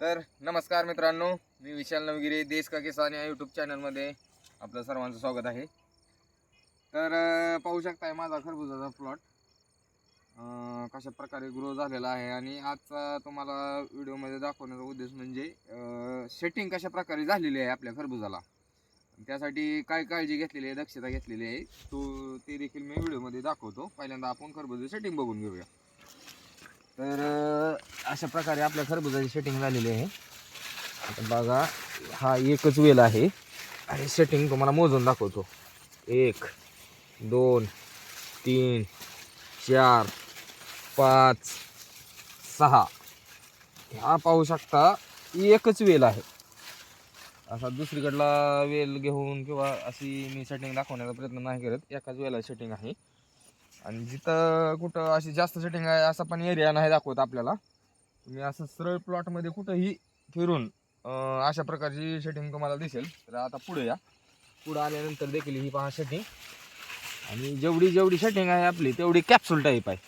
तर नमस्कार मित्रांनो मी विशाल नवगिरे देश का किसान या यूट्यूब चॅनलमध्ये आपलं सर्वांचं स्वागत आहे. तर पाहू शकताय माझा खरबुजाचा प्लॉट कशा प्रकारे ग्रो झालेला आहे आणि आजचा तुम्हाला व्हिडिओमध्ये दाखवण्याचा उद्देश म्हणजे सेटिंग कशा प्रकारे झालेली आहे आपल्या खरबुजाला. त्यासाठी काय काळजी घेतलेली आहे दक्षता घेतलेली आहे तो ते देखील मी व्हिडिओमध्ये दाखवतो. पहिल्यांदा आपण खरबुजाची सेटिंग बघून घेऊया. तर अशा प्रकारे आपल्या खरबुजाची सेटिंग झालेली आहे. आता बघा हा एकच वेल आहे. आणि सेटिंग तुम्हाला मोजून दाखवतो. एक दोन तीन चार पाच सहा. हा पाहू शकता एकच वेल आहे. असा दुसरीकडला वेल घेऊन किंवा अशी मी सेटिंग दाखवण्याचा प्रयत्न नाही करत. एकाच वेळेला सेटिंग आहे. आणि जिथं कुठं अशी जास्त सेटिंग आहे असा पण एरिया नाही दाखवत आपल्याला. तुम्ही असं सरळ प्लॉटमध्ये कुठंही फिरून अं, अशा प्रकारची शेटिंग तुम्हाला दिसेल. तर आता पुढे या. पुढं आल्यानंतर देखील ही पहा शेटिंग आणि जेवढी जेवढी सेटिंग आहे आपली तेवढी कॅप्सूल टाईप आहे.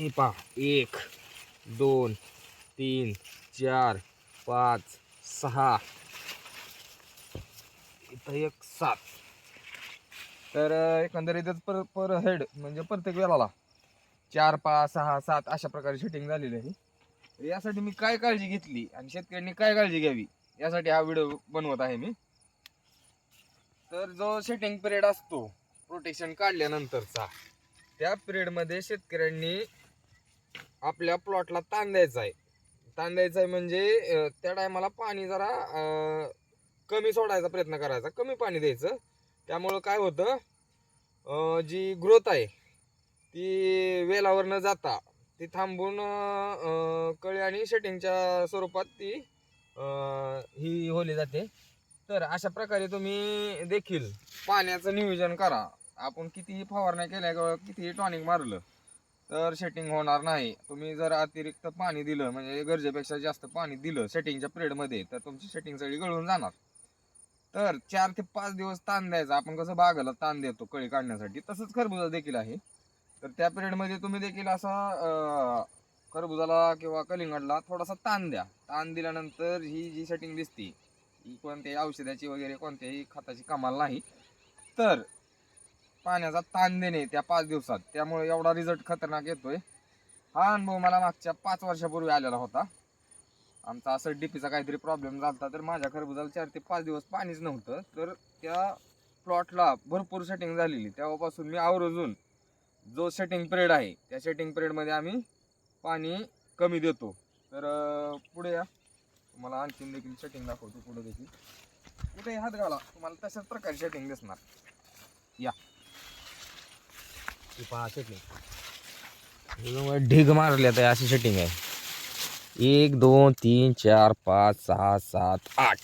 हे पहा. एक दोन तीन चार पाच सहा. इथं एक सात. तर अं, एकंदरीतच पर पर हेड म्हणजे प्रत्येक वेळाला चार पाच सहा सात अशा प्रकारे सेटिंग झालेली आहे. यासाठी मी काय काळजी घेतली आणि शेतकऱ्यांनी काय काळजी घ्यावी यासाठी हा व्हिडिओ बनवत आहे मी. तर जो सेटिंग पिरियड असतो प्रोटेक्शन काढल्यानंतरचा त्या पिरियडमध्ये शेतकऱ्यांनी आपल्या प्लॉटला ताण द्यायचा आहे. ताण द्यायचा आहे म्हणजे त्या टायमाला पाणी जरा कमी सोडायचा प्रयत्न करायचा कमी पाणी द्यायचं. त्यामुळं काय होतं जी ग्रोथ आहे ती वेलावर न जाता ती थांबून कळी आणि सेटिंगच्या स्वरूपात ती ही होली जाते. तर अशा प्रकारे तुम्ही देखील पाण्याचं नियोजन करा. आपण कितीही फवारण्या केल्या किंवा कितीही टॉनिक मारलं तर सेटिंग होणार नाही. तुम्ही जर अतिरिक्त पाणी दिलं म्हणजे गरजेपेक्षा जास्त पाणी दिलं सेटिंगच्या पिरियडमध्ये तर तुमची सेटिंग सगळी गळून जाणार. तर चार ते पाच दिवस ताण द्यायचा. आपण कसं बागाला ताण देतो कळी काढण्यासाठी तसंच खरबुजा देखील आहे. तर त्या पिरियडमध्ये तुम्ही देखील असा खरबुजाला किंवा कलिंगडला थोडासा ताण द्या. ताण दिल्यानंतर ही जी सेटिंग दिसते ही कोणत्याही औषधाची वगैरे कोणत्याही खताची कमाल नाही. तर पाण्याचा ताण देणे त्या पाच दिवसात त्यामुळे एवढा रिझल्ट खतरनाक येतोय. हा अनुभव मला मागच्या पाच वर्षापूर्वी आलेला होता. आमचा असं डीपीचा काहीतरी प्रॉब्लेम झाला तर माझ्या खरबुजाला चार ते पाच दिवस पाणीच नव्हतं. तर त्या प्लॉटला भरपूर सेटिंग झालेली. तेव्हापासून मी आवर्जून जो सेटिंग पिरियड आहे त्या सेटिंग पिरियडमध्ये आम्ही पाणी कमी देतो. तर पुढे या. तुम्हाला आणखीन देखील सेटिंग दाखवतो पुढे देखील. कुठे हात घाला. तुम्हाला तशाच प्रकारे सेटिंग दिसणार. या. पहा सेटिंग ढीग मारल्यात तर अशी सेटिंग आहे. एक दोन तीन चार पाच सहा सात आठ.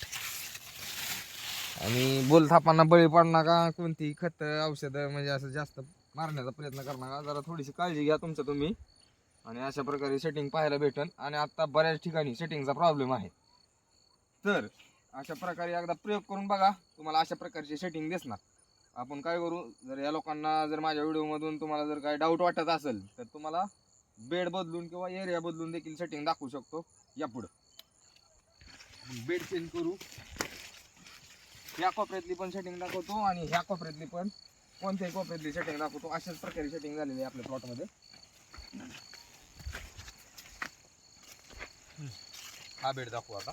आणि बोलथापांना बळी पडणार का? कोणती खत औषधं म्हणजे असं जास्त मारण्याचा प्रयत्न करणार का जरा थोडीशी काळजी घ्या तुमचं तुम्ही. आणि अशा प्रकारे सेटिंग पाहायला भेटेल. आणि आता बऱ्याच ठिकाणी सेटिंगचा प्रॉब्लेम आहे. तर अशा प्रकारे एकदा प्रयोग करून बघा. तुम्हाला अशा प्रकारची सेटिंग दिसणार. आपण काय करू? जर या लोकांना जर माझ्या व्हिडिओमधून तुम्हाला जर काय डाऊट वाटत असेल तर तुम्हाला बेड बदलून किंवा एरिया बदलून देखील सेटिंग दाखवू शकतो. यापुढं बेड चेंज करू. ह्या कोपऱ्यातली पण सेटिंग दाखवतो आणि ह्या कोपऱ्यातली पण कोणत्याही कोपऱ्यातली सेटिंग दाखवतो अशाच प्रकारे सेटिंग झालेली आहे आपल्या प्लॉटमध्ये हा बेड दाखवू आता.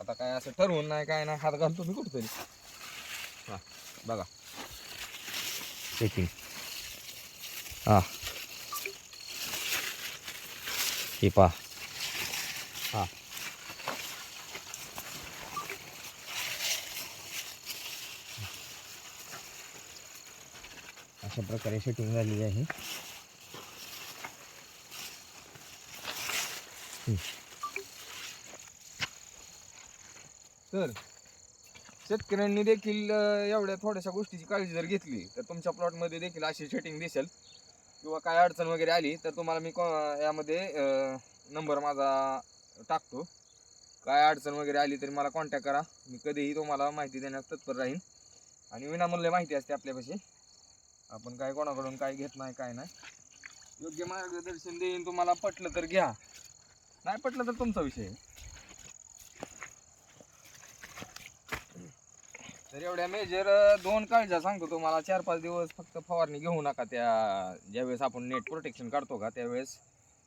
आता काय असं ठरवून नाही काय नाही हात घालतो मी कुठतरी. हा बघा. सेटिंग हा. हे पहा. हा. अशा प्रकारे सेटिंग झालेली आहे. तर शेतकऱ्यांनी देखील एवढ्या थोड्याशा गोष्टीची काळजी जर घेतली तर तुमच्या प्लॉटमध्ये देखील अशी सेटिंग दिसेल. किंवा काय अडचण वगैरे आली तर तुम्हाला मी को- यामध्ये नंबर माझा टाकतो. काय अडचण वगैरे आली तरी मला कॉन्टॅक्ट करा. मी कधीही तुम्हाला माहिती देण्यास तत्पर राहीन. आणि विनामूल्य माहिती असते आपल्यापाशी. आपण काय कोणाकडून काय घेत नाही काय नाही. योग्य मार्गदर्शन देईन तुम्हाला पटलं तर घ्या. नाही पटलं तर तुमचा विषय तर एवढ्या मेजर दोन काळजा सांगतो तुम्हाला. चार पाच दिवस फक्त फवारणी घेऊ नका त्या ज्यावेळेस आपण नेट प्रोटेक्शन काढतो का त्यावेळेस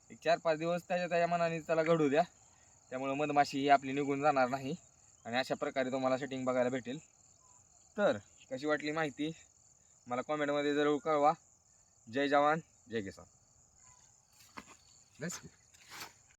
एक चार पाच दिवस त्याच्या त्याच्या मनाने त्याला घडू द्या. त्यामुळे मधमाशी ही आपली निघून जाणार नाही. आणि अशा प्रकारे तुम्हाला सेटिंग बघायला भेटेल. तर कशी वाटली माहिती? मला कॉमेंटमध्ये जरूर कळवा. जय जवान जय किसान.